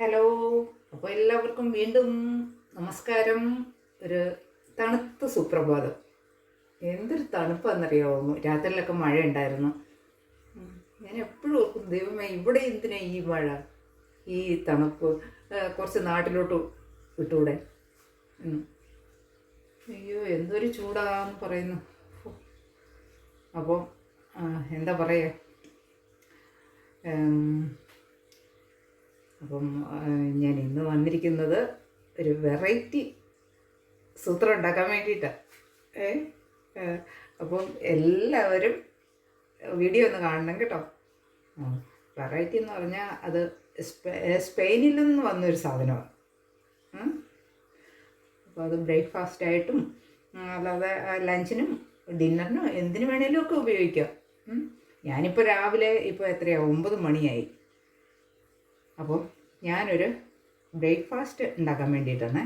Hello. അപ്പോൾ എല്ലാവർക്കും വീണ്ടും നമസ്കാരം. ഒരു തണുത്ത സുപ്രഭാതം. എന്തൊരു തണുപ്പാണെന്നറിയാമോ രാത്രിയിലൊക്കെ മഴ ഉണ്ടായിരുന്നു ഞാൻ എപ്പോഴും ഓർക്കും ദൈവമേ ഇവിടെ എന്തിനാ ഈ മഴ? ഈ തണുപ്പ്. കുറച്ച് നാട്ടിലോട്ട് വിട്ടൂടെ അയ്യോ എന്തൊരു ചൂടാന്ന് പറയുന്നു. അപ്പോൾ എന്താ പറയുക അപ്പം ഞാൻ ഇന്ന് വന്നിരിക്കുന്നത് ഒരു വെറൈറ്റി സൂത്രം ഉണ്ടാക്കാൻ വേണ്ടിയിട്ടാണ് ഏ അപ്പം എല്ലാവരും വീഡിയോ ഒന്ന് കാണണം കേട്ടോ. വെറൈറ്റി എന്ന് പറഞ്ഞാൽ അത് സ്പെ- സ്പെയിനിൽ നിന്ന് വന്നൊരു സാധനമാണ് അപ്പോൾ അത് ബ്രേക്ക്ഫാസ്റ്റ് ആയിട്ടും അല്ലാതെ ലഞ്ചിനും ഡിന്നറിനും എന്തിനു വേണേലും ഒക്കെ ഉപയോഗിക്കാം. ഞാനിപ്പോൾ രാവിലെ ഇപ്പോൾ എത്രയാണ് ഒമ്പത് മണിയായി. അപ്പോൾ ഞാനൊരു ബ്രേക്ക്ഫാസ്റ്റ് ഉണ്ടാക്കാൻ വേണ്ടിയിട്ടാണ്.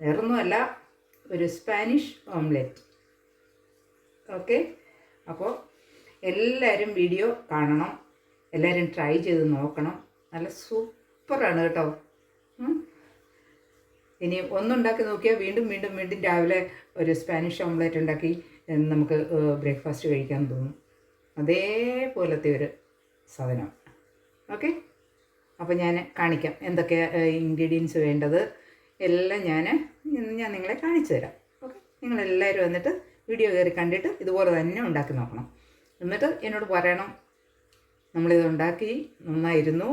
വേറൊന്നുമല്ല ഒരു സ്പാനിഷ് ഓംലെറ്റ്. ഓക്കെ? അപ്പോൾ എല്ലാവരും വീഡിയോ കാണണം. എല്ലാവരും ട്രൈ ചെയ്ത് നോക്കണം. നല്ല സൂപ്പറാണ് കേട്ടോ. ഇനി ഒന്നുണ്ടാക്കി നോക്കിയാൽ വീണ്ടും വീണ്ടും വീണ്ടും രാവിലെ ഒരു സ്പാനിഷ് ഓംലെറ്റ് ഉണ്ടാക്കി നമുക്ക് ബ്രേക്ക്ഫാസ്റ്റ് കഴിക്കാൻ തോന്നും. അതേപോലത്തെ ഒരു സാധനം. ഓക്കെ? അപ്പോൾ ഞാൻ കാണിക്കാം എന്തൊക്കെ ഇൻഗ്രീഡിയൻസ് വേണ്ടത്. എല്ലാം ഞാൻ ഞാൻ നിങ്ങളെ കാണിച്ചു തരാം. ഓക്കെ? നിങ്ങളെല്ലാവരും വന്നിട്ട് വീഡിയോ കയറി കണ്ടിട്ട് ഇതുപോലെ തന്നെ ഉണ്ടാക്കി നോക്കണം. എന്നിട്ട് എന്നോട് പറയണം നമ്മളിത് ഉണ്ടാക്കി നന്നായിരുന്നു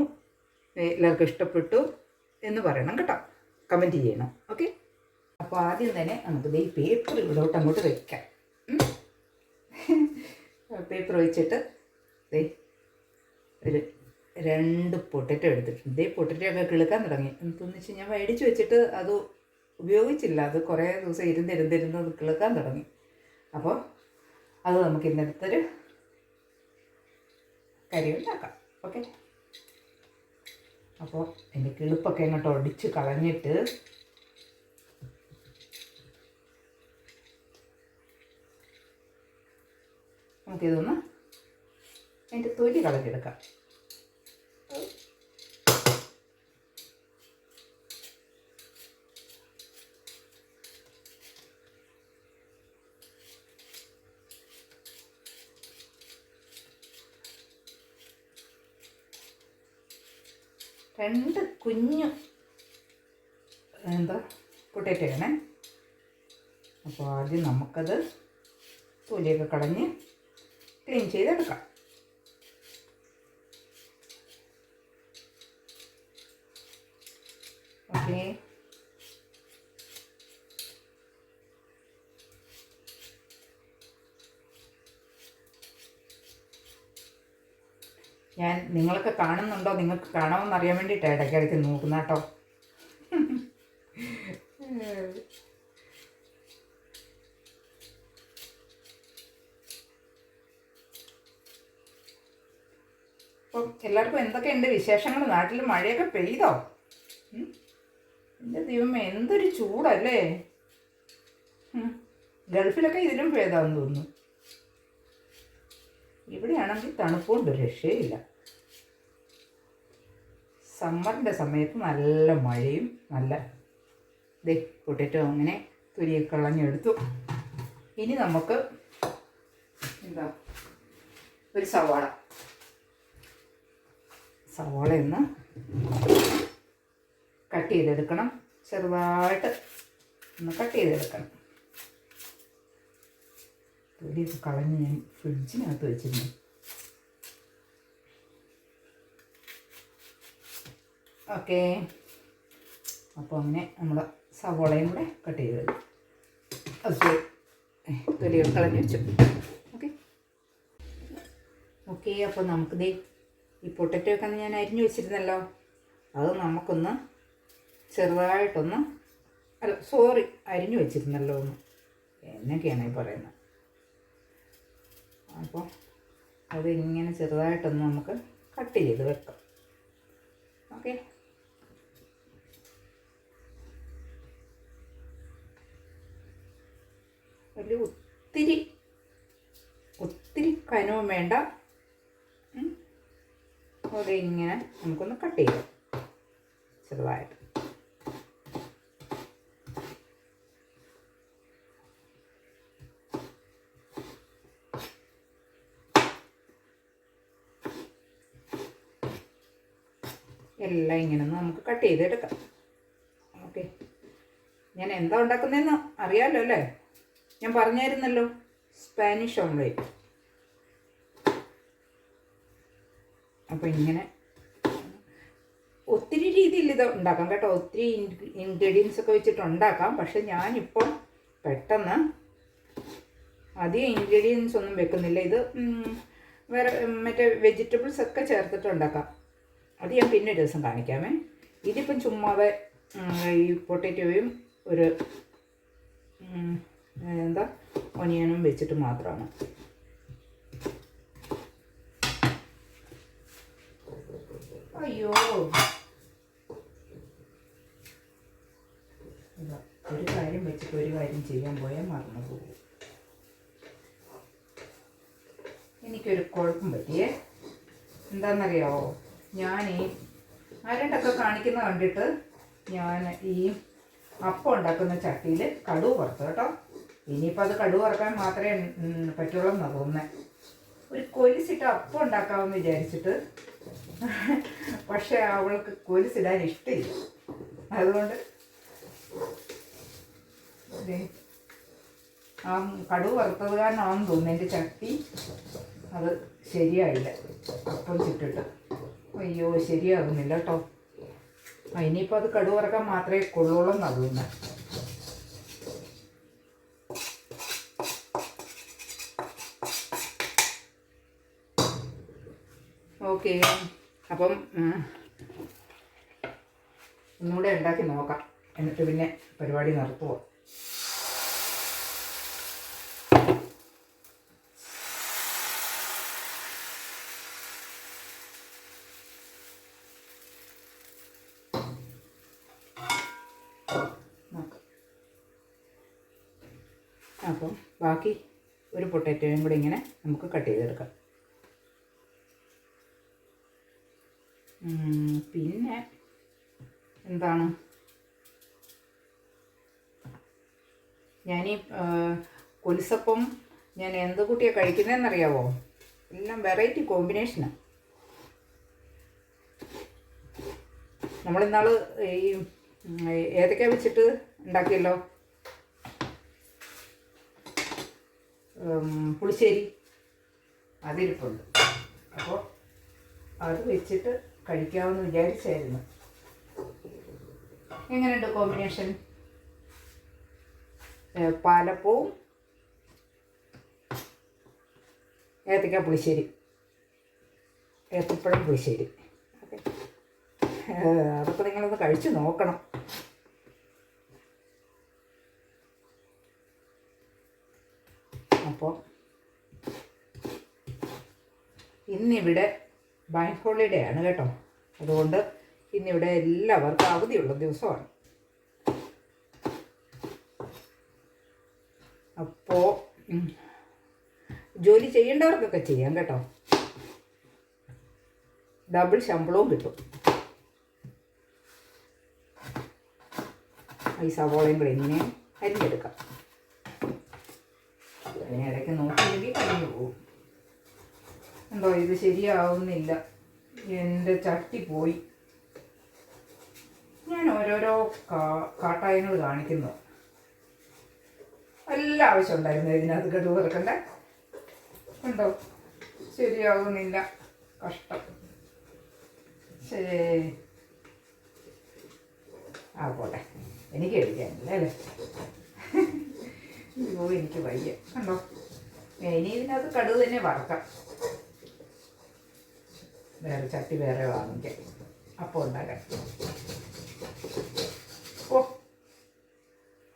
എല്ലാവർക്കും ഇഷ്ടപ്പെട്ടു എന്ന് പറയണം കേട്ടോ. കമന്റ് ചെയ്യണം. ഓക്കെ? അപ്പോൾ ആദ്യം തന്നെ നമുക്ക് ഈ പേപ്പർ ഇവിടോട്ട് അങ്ങോട്ട് വയ്ക്കാം പേപ്പർ വെച്ചിട്ട് ഒരു രണ്ട് പൊട്ടറ്റോ എടുത്തിട്ടുണ്ട്. ഈ പൊട്ടറ്റോ ഒക്കെ കിളുക്കാൻ തുടങ്ങി. എന്തെന്ന് വെച്ചാൽ ഞാൻ മേടിച്ച് വെച്ചിട്ട് അത് ഉപയോഗിച്ചില്ല. അത് കുറേ ദിവസം ഇരുന്നിരുന്നിരുന്ന് അത് കിളുക്കാൻ തുടങ്ങി. അപ്പോൾ അത് നമുക്ക് ഇന്നെടുത്തൊരു കറി ഉണ്ടാക്കാം. ഓക്കെ? അപ്പോൾ എന്റെ കിളുപ്പൊക്കെ ഇങ്ങോട്ട് ഒടിച്ച് കളഞ്ഞിട്ട് നമുക്കിതൊന്ന് അതിന്റെ തൊലി കളഞ്ഞെടുക്കാം. രണ്ട് കുഞ്ഞു എന്താ പൊട്ടേറ്റയാണ് അപ്പോൾ ആദ്യം നമുക്കത് തൊലിയൊക്കെ കളഞ്ഞ് ക്ലീൻ ചെയ്തെടുക്കാം ഓക്കെ ഞാൻ നിങ്ങളൊക്കെ കാണുന്നുണ്ടോ? നിങ്ങൾക്ക് കാണാമെന്ന് അറിയാൻ വേണ്ടിയിട്ടാണ് ഇടയ്ക്കിടയ്ക്ക് നോക്കുന്ന കേട്ടോ. അപ്പം എല്ലാവർക്കും എന്തൊക്കെയുണ്ട് വിശേഷങ്ങൾ? നാട്ടിൽ മഴയൊക്കെ പെയ്തോ? എന്റെ ദൈവമേ എന്തൊരു ചൂടല്ലേ. ഗൾഫിലൊക്കെ ഇതിലും പെയ്താന്ന് തോന്നുന്നു. ഇവിടെയാണെങ്കിൽ തണുപ്പുകൊണ്ട് രക്ഷയില്ല സമ്മറിന്റെ സമയത്ത് നല്ല മഴയും നല്ല ദേ പൊട്ടറ്റോ അങ്ങനെ തൊലിയൊക്കെ കളഞ്ഞെടുത്തു. ഇനി നമുക്ക് എന്താ ഒരു സവാള. സവാള ഒന്ന് കട്ട് ചെയ്തെടുക്കണം. ചെറുതായിട്ട് ഒന്ന് കട്ട് ചെയ്തെടുക്കണം. തൊലിയൊക്കെ കളഞ്ഞ് ഞാൻ ഫ്രിഡ്ജിനകത്ത് വെച്ചിരുന്നു ഓക്കെ. അപ്പോൾ അങ്ങനെ നമ്മൾ സവോളയും കൂടെ കട്ട് ചെയ്ത് ഓക്കെ തൊലികൾ കളഞ്ഞ് വെച്ചു. ഓക്കെ. ഓക്കെ അപ്പോൾ നമുക്ക് ദേ ഈ പൊട്ടറ്റോ ഒക്കെ ഞാൻ അരിഞ്ഞു വെച്ചിരുന്നല്ലോ. അത് നമുക്കൊന്ന് ചെറുതായിട്ടൊന്ന് അല്ല സോറി അരിഞ്ഞു വെച്ചിരുന്നല്ലോ ഒന്ന്. എന്നൊക്കെയാണ് ഈ പറയുന്നത്. അപ്പോൾ അത് ഇങ്ങനെ ചെറുതായിട്ടൊന്ന് നമുക്ക് കട്ട് ചെയ്ത് വെക്കാം. ഓക്കെ. വലിയ ഒത്തിരി ഒത്തിരി കനവും വേണ്ട. അത് ഇങ്ങനെ നമുക്കൊന്ന് കട്ട് ചെയ്യാം. ചെറുതായിട്ട്. എല്ലാം ഇങ്ങനെ നമുക്ക് കട്ട് ചെയ്തെടുക്കാം. ഓക്കെ. ഞാൻ എന്താ ഉണ്ടാക്കുന്നതെന്ന് അറിയാമല്ലോ അല്ലേ? ഞാൻ പറഞ്ഞായിരുന്നല്ലോ സ്പാനിഷ് ഓംലേറ്റ് അപ്പോൾ ഇങ്ങനെ ഒത്തിരി രീതിയിൽ ഇത് ഉണ്ടാക്കാം കേട്ടോ. ഒത്തിരി ഇൻഗ്രീഡിയൻസ് ഒക്കെ വെച്ചിട്ട് ഉണ്ടാക്കാം. പക്ഷെ ഞാനിപ്പോൾ പെട്ടെന്ന് അധികം ഇൻഗ്രീഡിയൻസ് ഒന്നും വെക്കുന്നില്ല. ഇത് വേറെ മറ്റേ വെജിറ്റബിൾസ് ഒക്കെ ചേർത്തിട്ട് ഉണ്ടാക്കാം. അത് ഞാൻ പിന്നെ ഒരു ദിവസം കാണിക്കാമേ. ഇതിപ്പം ചുമ്മാതെ ഈ പൊട്ടറ്റോയും ഒരു എന്താ? ഒനിയനും വെച്ചിട്ട് മാത്രമാണ്. അയ്യോ. ഒരു കാര്യം വെച്ചിട്ട് ഒരു കാര്യം ചെയ്യാൻ പോയാൽ മറന്നു പോകും എനിക്കൊരു കുഴപ്പം പറ്റിയേ. എന്താണെന്നറിയാവോ? ഞാൻ ഈ ആരണ്ടൊക്കെ കാണിക്കുന്ന കണ്ടിട്ട് ഞാൻ ഈ അപ്പം ഉണ്ടാക്കുന്ന ചട്ടിയിൽ കടുവ് വറുത്തു കേട്ടോ. ഇനിയിപ്പോൾ അത് കടുവ് വറുക്കാൻ മാത്രമേ പറ്റുള്ളൂ എന്നാണ് തോന്നുന്നത് ഒരു കൊലിസിട്ട് അപ്പം ഉണ്ടാക്കാമെന്ന് വിചാരിച്ചിട്ട്. പക്ഷേ അവൾക്ക് കൊലിസിടാൻ ഇഷ്ടമില്ല അതുകൊണ്ട് ആ കടുവ് വറുത്തത് കാരണമാണെന്ന് തോന്നുന്നു. എന്റെ ചട്ടി അത് ശരിയായില്ല. അപ്പം ചുട്ടിട്ട്. അയ്യോ ശരിയാകുന്നില്ല കേട്ടോ. ഇനിയിപ്പോൾ അത് കടുവറക്കാൻ മാത്രമേ കൊള്ളുള്ളൂ എന്നാണ് തോന്നുന്നത് അപ്പം ഒന്നുകൂടെ ഉണ്ടാക്കി നോക്കാം. എന്നിട്ട് പിന്നെ പരിപാടി നിർത്തുമോ അപ്പം ബാക്കി ഒരു പൊട്ടാറ്റോയും കൂടി ഇങ്ങനെ നമുക്ക് കട്ട് ചെയ്തെടുക്കാം. പിന്നെ എന്താണ്? ഞാനീ കൊലുസപ്പം ഞാൻ എന്ത് കൂട്ടിയാണ് കഴിക്കുന്നതെന്നറിയാവോ എല്ലാം വെറൈറ്റി കോമ്പിനേഷനാണ് നമ്മളിന്നാൾ ഈ ഏതൊക്കെ വെച്ചിട്ട് ഉണ്ടാക്കിയല്ലോ? പുളിശ്ശേരി. അതിരിപ്പുണ്ട്. അപ്പോൾ അത് വെച്ചിട്ട് കഴിക്കാമെന്ന് വിചാരിച്ചായിരുന്നു. എങ്ങനെയുണ്ട് കോമ്പിനേഷൻ പാലപ്പവും ഏത്തക്ക പുളിശ്ശേരി. ഏത്തപ്പഴം പുളിശ്ശേരി. ഓക്കെ. അതൊക്കെ നിങ്ങളൊന്ന് കഴിച്ചു നോക്കണം. അപ്പോൾ ഇന്നിവിടെ ബാങ്ക് ഹോളിഡേ ആണ് കേട്ടോ. അതുകൊണ്ട് ഇന്നിവിടെ എല്ലാവർക്കും അവധിയുള്ള ദിവസമാണ്. അപ്പോൾ ജോലി ചെയ്യേണ്ടവർക്കൊക്കെ ചെയ്യാം കേട്ടോ. ഡബിൾ ശമ്പളവും കിട്ടും. ഈ സവോളയും കൂടെ ഇങ്ങനെ അരിഞ്ഞെടുക്കാം. ഇടയ്ക്ക് പോകും എന്തോ ഇത് ശരിയാവുന്നില്ല. എന്റെ ചട്ടി പോയി. ഞാൻ ഓരോരോ കാ കാട്ടായങ്ങൾ കാണിക്കുന്നു. എല്ലാ ആവശ്യം ഉണ്ടായിരുന്നു ഇതിനകത്ത് കടുവ് വറുക്കണ്ട ഉണ്ടോ ശരിയാകുന്നില്ല കഷ്ടം. ശരി ആ പോട്ടെ. എനിക്ക് കഴിക്കാനില്ല അല്ലേ? ഓ എനിക്ക് വയ്യ. കണ്ടോ? ഇനി ഇതിനകത്ത് കടുവ് തന്നെ വറക്കാം. വേറെ ചട്ടി വേറെ വാങ്ങിക്കാം. അപ്പോൾ ഉണ്ടാക്കാം. ഓ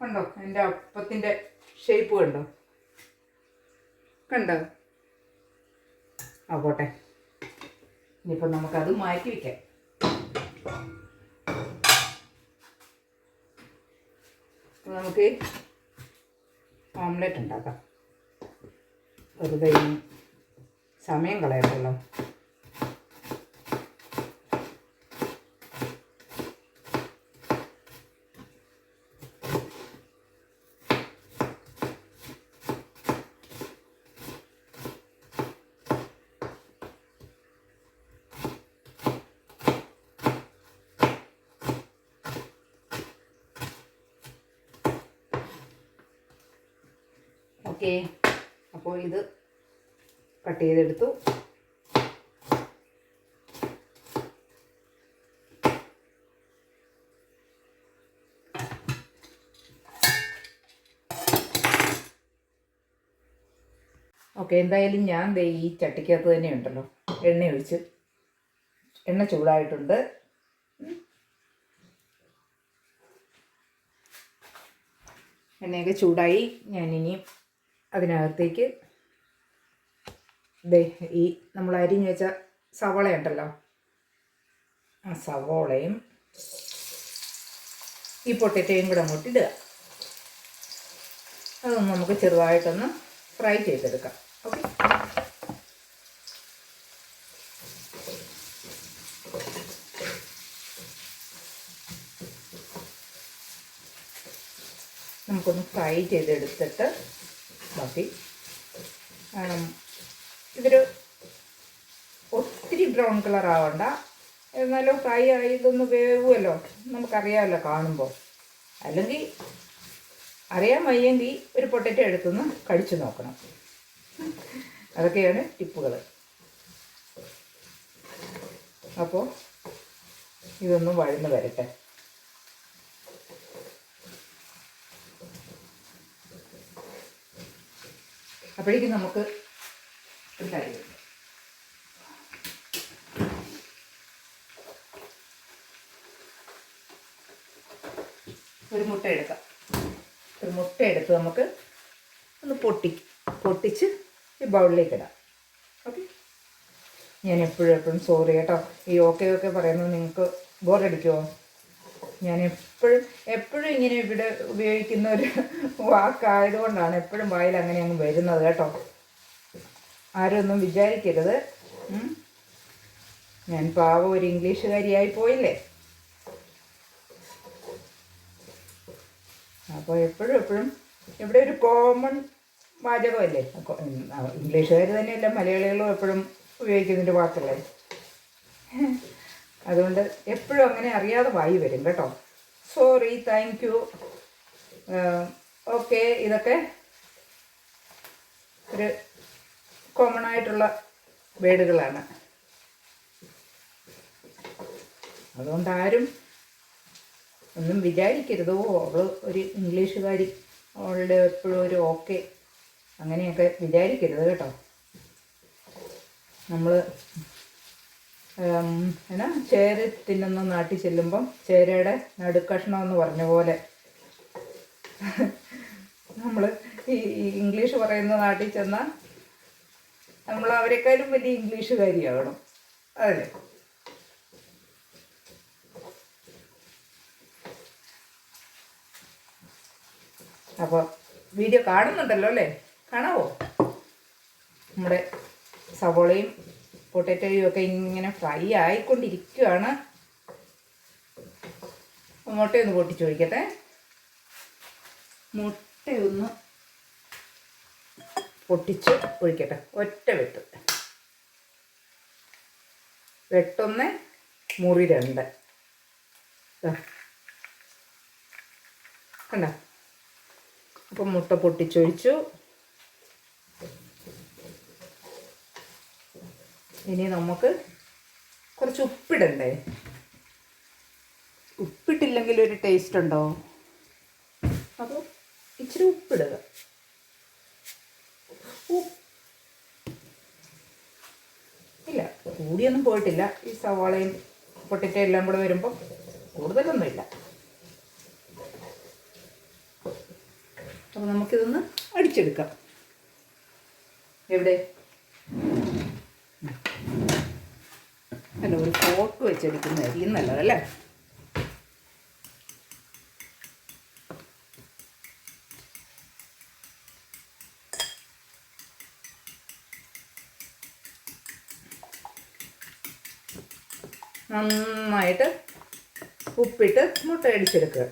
കണ്ടോ? എന്റെ അപ്പത്തിന്റെ ഷേപ്പ് കണ്ടോ? കണ്ടോ? ആ പോട്ടെ. ഇനിയിപ്പോൾ നമുക്കത് മാറ്റി വയ്ക്കാം നമുക്ക് ഓംലെറ്റ് ഉണ്ടാക്കാം. വെറുതെ സമയം കളയണ്ടല്ലോ. ഓക്കെ. അപ്പോൾ ഇത് കട്ട് ചെയ്തെടുത്തു. ഓക്കെ എന്തായാലും ഞാൻ ദേ ഈ ചട്ടിക്കകത്ത് തന്നെ ഉണ്ടല്ലോ. എണ്ണ ഒഴിച്ച്. എണ്ണ ചൂടായിട്ടുണ്ട്. എണ്ണയൊക്കെ ചൂടായി. ഞാനിനി അതിനകത്തേക്ക് ദേ ഈ നമ്മൾ അരിഞ്ഞ് വെച്ച സവോള ഉണ്ടല്ലോ ആ സവോളയും ഈ പൊട്ടറ്റയും കൂടെ അങ്ങോട്ട് ഇടുക. അതൊന്ന് നമുക്ക് ചെറുതായിട്ടൊന്ന് ഫ്രൈ ചെയ്തെടുക്കാം. ഓക്കെ? നമുക്കൊന്ന് ഫ്രൈ ചെയ്തെടുത്തിട്ട് ആം, ഇതൊരു ഒത്തിരി ബ്രൗൺ കളർ ആവണ്ട. എന്നാലും ഫ്രൈ ആയി ഇതൊന്ന് വേവുമല്ലോ നമുക്കറിയാമല്ലോ കാണുമ്പോൾ അല്ലെങ്കിൽ അറിയാൻ വയ്യെങ്കിൽ ഒരു പൊട്ടറ്റോ എടുത്തൊന്ന് കടിച്ചു നോക്കണം. അതൊക്കെയാണ് ടിപ്പുകൾ അപ്പോൾ ഇതൊന്നും വഴന്ന് വരട്ടെ. അപ്പോഴേക്കും നമുക്ക് ഒരു കാര്യമുണ്ട് ഒരു മുട്ട എടുക്കാം. ഒരു മുട്ട എടുത്ത് നമുക്ക് ഒന്ന് പൊട്ടി പൊട്ടിച്ച് ഈ ബൗളിലേക്ക് ഇടാം. ഓക്കെ? ഞാൻ എപ്പോഴും എപ്പോഴും സോറി കേട്ടോ. ഈ ഓക്കെ ഓക്കെ പറയുന്നത് നിങ്ങൾക്ക് ബോറടിക്കുമോ ഞാൻ എപ്പോഴും എപ്പോഴും ഇങ്ങനെ ഇവിടെ ഉപയോഗിക്കുന്ന ഒരു വാക്കായതുകൊണ്ടാണ് എപ്പോഴും വായിൽ അങ്ങനെ അങ്ങ് വരുന്നത് കേട്ടോ. ആരും ഒന്നും വിചാരിക്കരുത് ഞാൻ പാവം ഒരു ഇംഗ്ലീഷുകാരിയായി പോയില്ലേ? അപ്പോൾ എപ്പോഴും എപ്പോഴും ഇവിടെ ഒരു കോമൺ വാചകമല്ലേ? ഇംഗ്ലീഷുകാർ തന്നെയല്ല മലയാളികളും എപ്പോഴും ഉപയോഗിക്കുന്നതിന്റെ വാക്കല്ലേ? അതുകൊണ്ട് എപ്പോഴും അങ്ങനെ അറിയാതെ വായി വരും കേട്ടോ. സോറി താങ്ക് യു ഓക്കെ ഇതൊക്കെ ഒരു കോമൺ ആയിട്ടുള്ള വേഡുകളാണ് അതുകൊണ്ട് ആരും ഒന്നും വിചാരിക്കരുത്. അവൾ ഒരു ഇംഗ്ലീഷുകാരി. അവളുടെ എപ്പോഴും ഒരു ഓക്കെ അങ്ങനെയൊക്കെ വിചാരിക്കരുത് കേട്ടോ. നമ്മൾ എന്നാ ചേര തിന്നുന്ന നാട്ടിൽ ചെല്ലുമ്പം ചേരയുടെ നടുക്കഷ്ണം എന്ന് പറഞ്ഞ പോലെ. നമ്മൾ ഈ ഇംഗ്ലീഷ് പറയുന്ന നാട്ടിൽ ചെന്നാൽ നമ്മൾ അവരെക്കാളും വലിയ ഇംഗ്ലീഷുകാരിയാകണം അതല്ലേ അപ്പോൾ വീഡിയോ കാണുന്നുണ്ടല്ലോ അല്ലേ? കാണാവോ? നമ്മുടെ സവോളയും പൊട്ടറ്റോയും ഒക്കെ ഇങ്ങനെ ഫ്രൈ ആയിക്കൊണ്ടിരിക്കുകയാണ് മുട്ടയൊന്ന് പൊട്ടിച്ചൊഴിക്കട്ടെ മുട്ടയൊന്ന് പൊട്ടിച്ച് ഒഴിക്കട്ടെ. ഒറ്റ വെട്ട്. വെട്ടൊന്ന് മുറി രണ്ട്. കണ്ടോ? അപ്പം മുട്ട പൊട്ടിച്ചൊഴിച്ചു. ഇനി നമുക്ക് കുറച്ച് ഉപ്പിടണ്ടേ? ഉപ്പിട്ടില്ലെങ്കിൽ ഒരു ടേസ്റ്റ് ഉണ്ടോ? അപ്പോൾ ഇച്ചിരി ഉപ്പിടുക. ഉപ്പ് ഇല്ല കൂടിയൊന്നും പോയിട്ടില്ല. ഈ സവാളയും പൊട്ടിറ്റോ എല്ലാം കൂടെ വരുമ്പോൾ കൂടുതലൊന്നുമില്ല അപ്പോൾ നമുക്കിതൊന്ന് അടിച്ചെടുക്കാം. എവിടെ? അല്ല ഒരു ഫോട്ടോ വെച്ചെടുക്കുന്നതായിരിക്കും നല്ലതല്ലേ നന്നായിട്ട് ഉപ്പിട്ട് മുട്ട അടിച്ചെടുക്കുക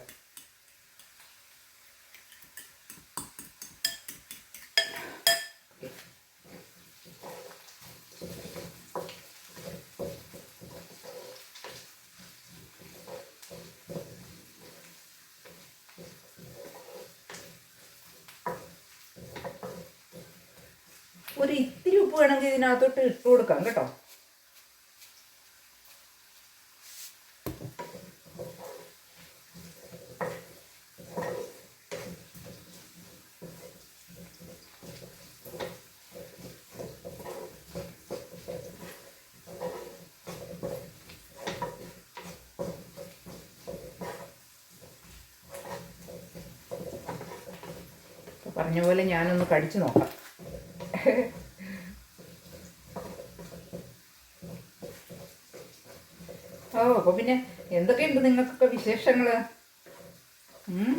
ഒരു ഇത്തിരി ഉപ്പ് വേണമെങ്കിൽ ഇതിനകത്തോട്ട് ഇട്ട് കൊടുക്കാം കേട്ടോ. പറഞ്ഞ പോലെ ഞാനൊന്ന് കടിച്ചു നോക്കാം. ഓ അപ്പൊ പിന്നെ എന്തൊക്കെയുണ്ട് നിങ്ങൾക്കൊക്കെ വിശേഷങ്ങൾ? ഉം?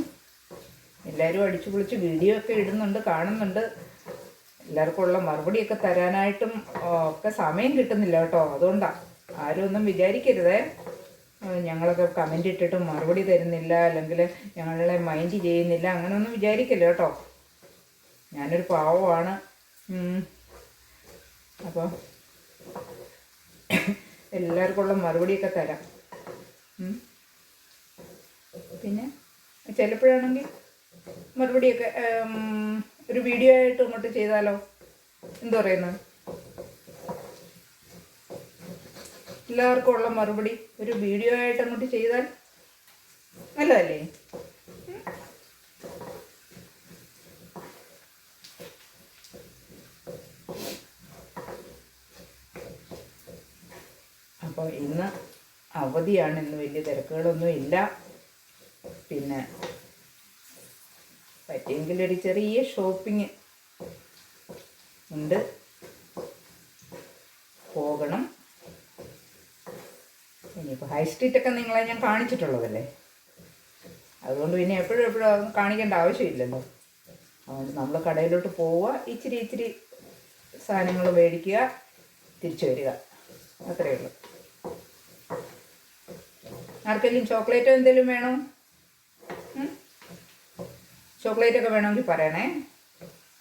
എല്ലാവരും അടിച്ചു പൊളിച്ച് വീഡിയോ ഒക്കെ ഇടുന്നുണ്ട് കാണുന്നുണ്ട്. എല്ലാവർക്കും ഉള്ള മറുപടിയൊക്കെ തരാനായിട്ടും ഒക്കെ സമയം കിട്ടുന്നില്ല കേട്ടോ. അതുകൊണ്ടാ ആരും ഒന്നും വിചാരിക്കരുതേ. ഞങ്ങളൊക്കെ കമന്റ് ഇട്ടിട്ട് മറുപടി തരുന്നില്ല അല്ലെങ്കിൽ ഞങ്ങളെ മൈൻഡ് ചെയ്യുന്നില്ല അങ്ങനെയൊന്നും വിചാരിക്കല്ലോ കേട്ടോ. ഞാനൊരു പാവമാണ്. അപ്പോൾ എല്ലാവർക്കും ഉള്ള മറുപടിയൊക്കെ തരാം. പിന്നെ ചിലപ്പോഴാണെങ്കിൽ മറുപടിയൊക്കെ ഒരു വീഡിയോ ആയിട്ട് ഇങ്ങോട്ട് ചെയ്താലോ? എന്താ പറയുന്നത് എല്ലാവർക്കും ഉള്ള മറുപടി ഒരു വീഡിയോ ആയിട്ട് അങ്ങോട്ട് ചെയ്താൽ നല്ലതല്ലേ? അപ്പോൾ ഇന്ന് അവധിയാണ് ഇന്ന് വലിയ തിരക്കുകളൊന്നും ഇല്ല. പിന്നെ പറ്റിയെങ്കിൽ ഒരു ചെറിയ ഷോപ്പിംഗ് ഉണ്ട്. പോകണം. ഇനിയിപ്പോൾ ഹൈ സ്ട്രീറ്റൊക്കെ നിങ്ങളെ ഞാൻ കാണിച്ചിട്ടുള്ളതല്ലേ? അതുകൊണ്ട് പിന്നെ എപ്പോഴും എപ്പോഴും അതൊന്നും കാണിക്കേണ്ട ആവശ്യമില്ലല്ലോ. അതുകൊണ്ട് നമ്മൾ കടയിലോട്ട് പോവുക ഇച്ചിരി ഇച്ചിരി സാധനങ്ങൾ മേടിക്കുക തിരിച്ചു വരിക. അത്രയേ ഉള്ളൂ. ആർക്കെങ്കിലും ചോക്ലേറ്റോ എന്തെങ്കിലും വേണോ? ചോക്ലേറ്റ് ഒക്കെ വേണമെങ്കിൽ പറയണേ.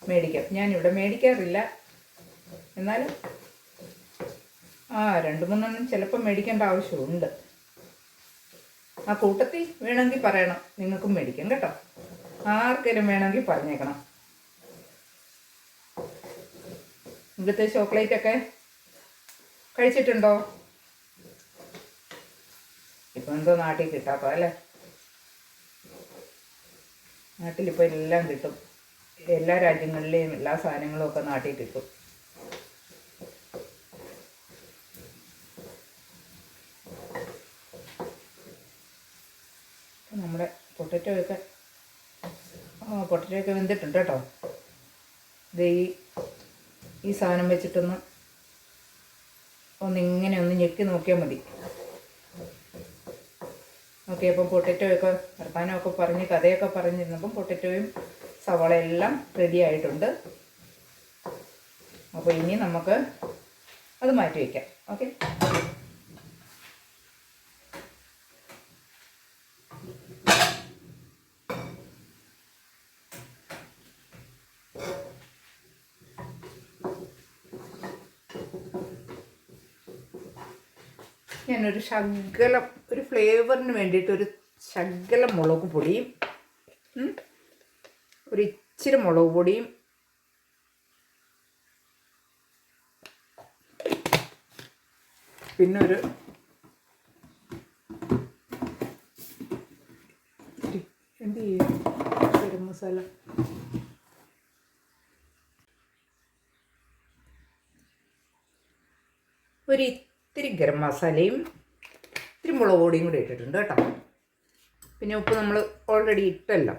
മേടിക്കാം. ഞാനിവിടെ മേടിക്കാറില്ല. എന്നാലും ആ രണ്ട് മൂന്നെണ്ണം ചിലപ്പോൾ മേടിക്കേണ്ട ആവശ്യമുണ്ട്. ആ കൂട്ടത്തിൽ വേണമെങ്കിൽ പറയണം. നിങ്ങൾക്കും മേടിക്കാം കേട്ടോ. ആർക്കെങ്കിലും വേണമെങ്കിൽ പറഞ്ഞേക്കണം. ഇവിടുത്തെ ചോക്ലേറ്റ് ഒക്കെ കഴിച്ചിട്ടുണ്ടോ? ഇപ്പം എന്തോ നാട്ടിൽ കിട്ടാത്തോ അല്ലേ? നാട്ടിലിപ്പോൾ എല്ലാം കിട്ടും. എല്ലാ രാജ്യങ്ങളിലെയും എല്ലാ സാധനങ്ങളും ഒക്കെ നാട്ടിൽ കിട്ടും. നമ്മുടെ പൊട്ടറ്റോ ഒക്കെ പൊട്ടറ്റോ ഒക്കെ വെന്തിട്ടുണ്ട് കേട്ടോ. ഇത് ഈ ഈ സാധനം വെച്ചിട്ടൊന്ന് ഒന്നിങ്ങനെ ഒന്ന് ഞെക്കി നോക്കിയാൽ മതി. ഓക്കെ അപ്പം പൊട്ടറ്റോ ഒക്കെ വർത്താനമൊക്കെ പറഞ്ഞ് കഥയൊക്കെ പറഞ്ഞിരുന്നപ്പം പൊട്ടറ്റോയും സവാള എല്ലാം റെഡി ആയിട്ടുണ്ട്. അപ്പോൾ ഇനി നമുക്ക് അത് മാറ്റി വയ്ക്കാം ഓക്കെ? ഞാനൊരു ശകലം ഫ്ലേവറിന് വേണ്ടിയിട്ട് ഒരു ശകലം മുളക് പൊടിയും ഒരു ഇച്ചിരി മുളക് പൊടിയും പിന്നെ ഒരു എന്ത് ചെയ്യും? മസാല. ഒരു ഇത്തിരി ഗരം മസാലയും മുളക് പൊടിയും കൂടി ഇട്ടിട്ടുണ്ട് കേട്ടോ. പിന്നെ ഉപ്പ് നമ്മൾ ഓൾറെഡി ഇട്ടല്ലോ.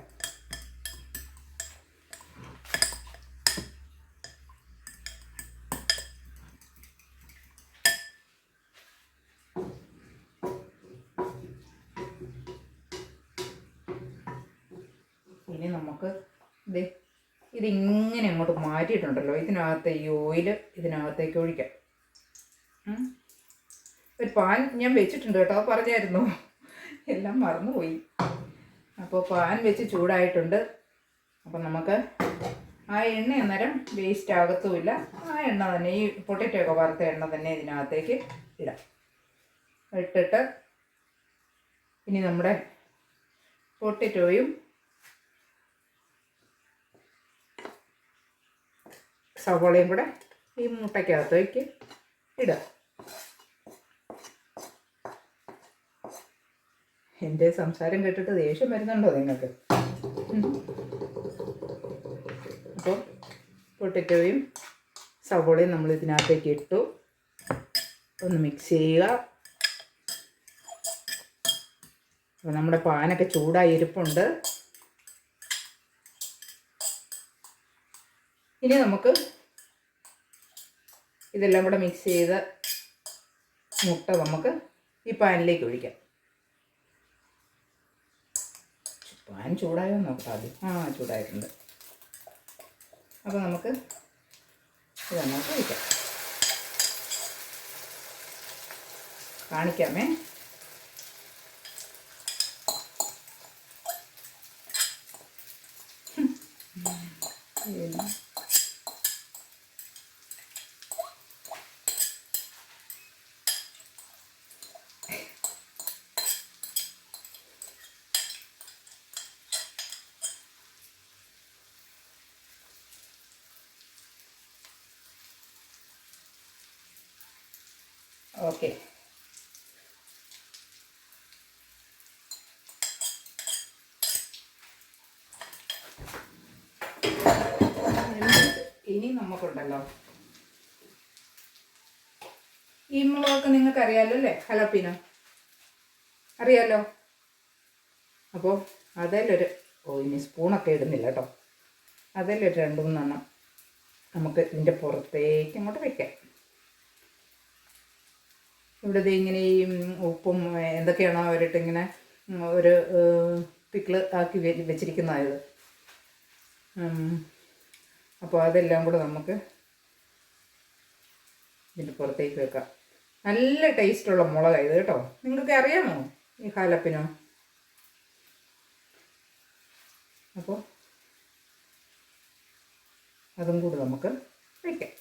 ഇനി നമുക്ക് ദേ ഇതിങ്ങനെ അങ്ങോട്ട് മാറ്റിയിട്ടുണ്ടല്ലോ. ഇതിനകത്ത് ഈ ഓയിൽ ഇതിനകത്തേക്ക് ഒഴിക്കാം. ഒരു പാൻ ഞാൻ വെച്ചിട്ടുണ്ട് കേട്ടോ പറഞ്ഞായിരുന്നു. എല്ലാം മറന്നുപോയി. അപ്പോൾ പാൻ വെച്ച് ചൂടായിട്ടുണ്ട്. അപ്പം നമുക്ക് ആ എണ്ണ അന്നേരം വേസ്റ്റ് ആകത്തുമില്ല. ആ എണ്ണ തന്നെ ഈ പൊട്ടറ്റോ ഒക്കെ വറുത്ത എണ്ണ തന്നെ ഇതിനകത്തേക്ക് ഇടാം. ഇട്ടിട്ട് ഇനി നമ്മുടെ പൊട്ടറ്റോയും സവോളയും കൂടെ ഈ മുട്ടയ്ക്കകത്തേക്ക് ഇടുക എന്റെ സംസാരം കേട്ടിട്ട് ദേഷ്യം വരുന്നുണ്ടോ നിങ്ങൾക്ക്? അപ്പോൾ പൊട്ടറ്റോയും സവോളയും നമ്മൾ ഇതിനകത്തേക്ക് ഇട്ടു. ഒന്ന് മിക്സ് ചെയ്യുക. അപ്പോൾ നമ്മുടെ പാനൊക്കെ ചൂടായി ഇരിപ്പുണ്ട്. ഇനി നമുക്ക് ഇതെല്ലാം കൂടെ മിക്സ് ചെയ്ത മുട്ട നമുക്ക് ഈ പാനിലേക്ക് ഒഴിക്കാം. പാൻ ചൂടായോ നോക്കാം ആദ്യം. ആ ചൂടായിട്ടുണ്ട്. അപ്പോൾ നമുക്ക് ഇത് നമുക്ക് കഴിക്കാം. കാണിക്കാമേ പിന്നെ ഓക്കെ ഇനി നമുക്കുണ്ടല്ലോ ഈ മുളകൊക്കെ നിങ്ങൾക്ക് അറിയാലോ അല്ലേ? ഹലപ്പിനോ അറിയാലോ? അപ്പോൾ അതിലൊരു ഓ ഇനി സ്പൂണൊക്കെ ഇടുന്നില്ല കേട്ടോ. അതിലൊരു രണ്ട് മൂന്നെണ്ണം. നമുക്ക് ഇതിന്റെ പുറത്തേക്ക് അങ്ങോട്ട് വെക്കാം. ഇവിടെ ഇങ്ങനെ ഈ ഉപ്പും എന്തൊക്കെയാണോ അവരിട്ട് ഇങ്ങനെ ഒരു പിക്കിൾ ആക്കി വെച്ചിരിക്കുന്നതായത്. അപ്പോൾ അതെല്ലാം കൂടെ നമുക്ക് ഇതിന്റെ പുറത്തേക്ക് വെക്കാം. നല്ല ടേസ്റ്റുള്ള മുളകാണ് ഇത് കേട്ടോ. നിങ്ങൾക്ക് അറിയാമോ ഈ ഹാലപ്പിനോ? അപ്പോൾ അതും കൂടി നമുക്ക് വയ്ക്കാം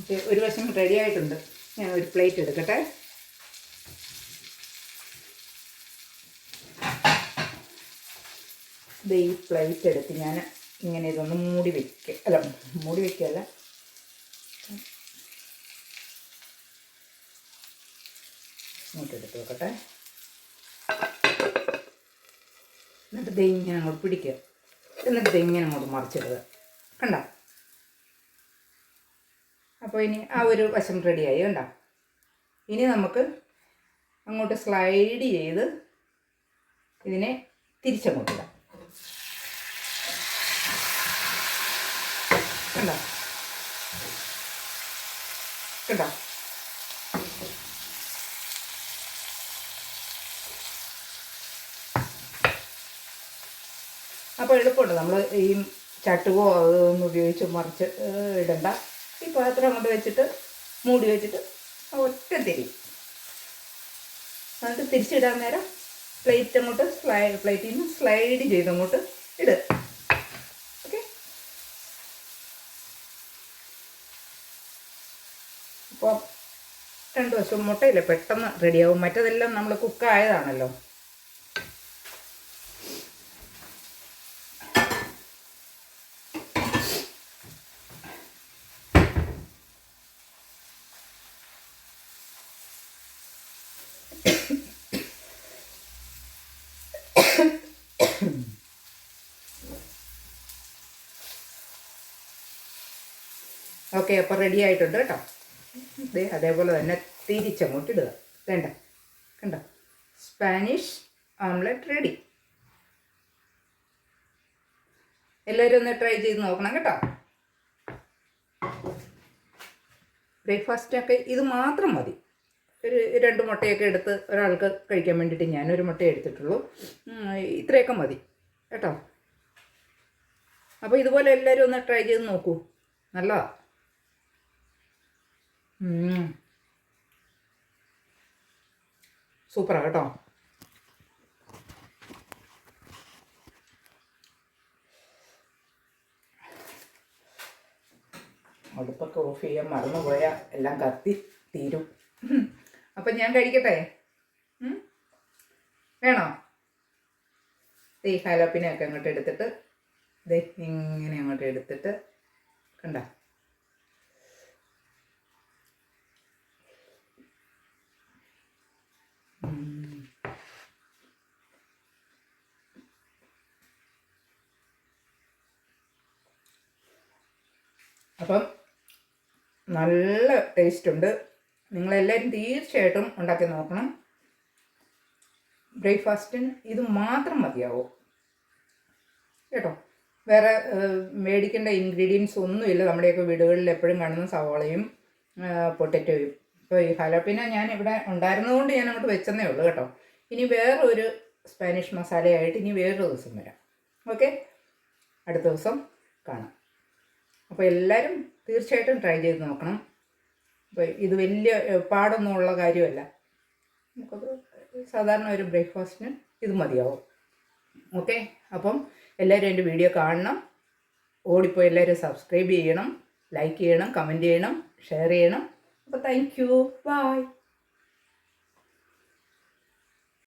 ഇത് ഒരു വശം റെഡി ആയിട്ടുണ്ട് ഞാൻ ഒരു പ്ലേറ്റ് എടുക്കട്ടെ. ഇത് ഈ പ്ലേറ്റ് എടുത്ത് ഞാൻ ഇങ്ങനെ ഇതൊന്ന് മൂടി വെക്കുക അല്ല മൂടി വെക്കുകയല്ല. ഇങ്ങോട്ട് എടുത്ത് വെക്കട്ടെ. എന്നിട്ട് ദേ ഇങ്ങനെ അങ്ങോട്ട് പിടിക്കുക. എന്നിട്ട് ദേ ഇങ്ങനെ അങ്ങോട്ട് മറിച്ചിടുക. കണ്ടോ? അപ്പോൾ ഇനി ആ ഒരു വശം റെഡിയായി കണ്ടോ? ഇനി നമുക്ക് അങ്ങോട്ട് സ്ലൈഡ് ചെയ്ത് ഇതിനെ തിരിച്ചങ്ങോട്ട് ഇടാം. കണ്ടോ? കണ്ടോ? അപ്പോൾ എളുപ്പമുണ്ട്. നമ്മൾ ഈ ചട്ടുകോ അതൊന്നും ഉപയോഗിച്ച് മറിച്ച് ഇടണ്ട. ഈ പാത്രം അങ്ങോട്ട് വെച്ചിട്ട് മൂടി വെച്ചിട്ട് ഒറ്റ തിരി. എന്നിട്ട് തിരിച്ചിടാൻ നേരം പ്ലേറ്റ് അങ്ങോട്ട് സ്ലൈ പ്ലേറ്റിൽ നിന്ന് സ്ലൈഡ് ചെയ്ത് അങ്ങോട്ട് ഇട്. ഓക്കെ അപ്പോൾ രണ്ട് വശവും മുട്ടയില്ല? പെട്ടെന്ന് റെഡിയാവും മറ്റതെല്ലാം നമ്മൾ കുക്കായതാണല്ലോ ഓക്കെ അപ്പോൾ റെഡി ആയിട്ടുണ്ട് കേട്ടോ. ദേ അതേപോലെ തന്നെ തിരിച്ചങ്ങോട്ട് ഇടുക. വേണ്ട കണ്ടോ. സ്പാനിഷ് ഓംലെറ്റ് റെഡി എല്ലാവരും ഒന്ന് ട്രൈ ചെയ്ത് നോക്കണം കേട്ടോ. ബ്രേക്ക്ഫാസ്റ്റൊക്കെ ഇത് മാത്രം മതി. ഒരു രണ്ട് മുട്ടയൊക്കെ എടുത്ത് ഒരാൾക്ക് കഴിക്കാൻ വേണ്ടിയിട്ട് ഞാനൊരു മുട്ട എടുത്തിട്ടുള്ളൂ. ഇത്രയൊക്കെ മതി കേട്ടോ. അപ്പോൾ ഇതുപോലെ എല്ലാവരും ഒന്ന് ട്രൈ ചെയ്ത് നോക്കൂ. നല്ലതാണ് സൂപ്പറാണ് കേട്ടോ. അടുപ്പൊക്കെ ഓഫ് ചെയ്യാൻ മറന്നുപോയാൽ എല്ലാം കത്തി തീരും. അപ്പം ഞാൻ കഴിക്കട്ടെ? വേണോ? ഈ ഹാലോപ്പിനെയൊക്കെ അങ്ങോട്ട് എടുത്തിട്ട് ഇതേ ഇങ്ങനെ അങ്ങോട്ട് എടുത്തിട്ട് കണ്ടോ? അപ്പം നല്ല ടേസ്റ്റ് ഉണ്ട് നിങ്ങളെല്ലാവരും തീർച്ചയായിട്ടും ഉണ്ടാക്കി നോക്കണം. ബ്രേക്ക്ഫാസ്റ്റിന് ഇത് മാത്രം മതിയാവും. കേട്ടോ? വേറെ മേടിക്കേണ്ട ഇൻഗ്രീഡിയൻസ് ഒന്നുമില്ല. നമ്മുടെയൊക്കെ വീടുകളിൽ എപ്പോഴും കാണുന്ന സവാളയും പൊട്ടറ്റോയും. ഇപ്പോൾ ഈ ഹലോപ്പിന ഞാൻ ഇവിടെ ഉണ്ടായിരുന്നതുകൊണ്ട് ഞാൻ അങ്ങോട്ട് വെച്ചെന്നേ ഉള്ളൂ കേട്ടോ. ഇനി വേറൊരു സ്പാനിഷ് മസാലയായിട്ട് ഇനി വേറൊരു ദിവസം വരാം. ഓക്കെ? അടുത്ത ദിവസം കാണാം. അപ്പോൾ എല്ലാവരും തീർച്ചയായിട്ടും ട്രൈ ചെയ്ത് നോക്കണം. അപ്പോൾ ഇത് വലിയ പാടൊന്നും ഉള്ള കാര്യമല്ല. നമുക്കത് സാധാരണ ഒരു ബ്രേക്ക്ഫാസ്റ്റിന് ഇത് മതിയാവും. ഓക്കെ? അപ്പം എല്ലാവരും എന്റെ വീഡിയോ കാണണം. ഓടിപ്പോയി എല്ലാവരും സബ്സ്ക്രൈബ് ചെയ്യണം. ലൈക്ക് ചെയ്യണം കമന്റ് ചെയ്യണം ഷെയർ ചെയ്യണം. അപ്പോൾ താങ്ക് യു ബൈ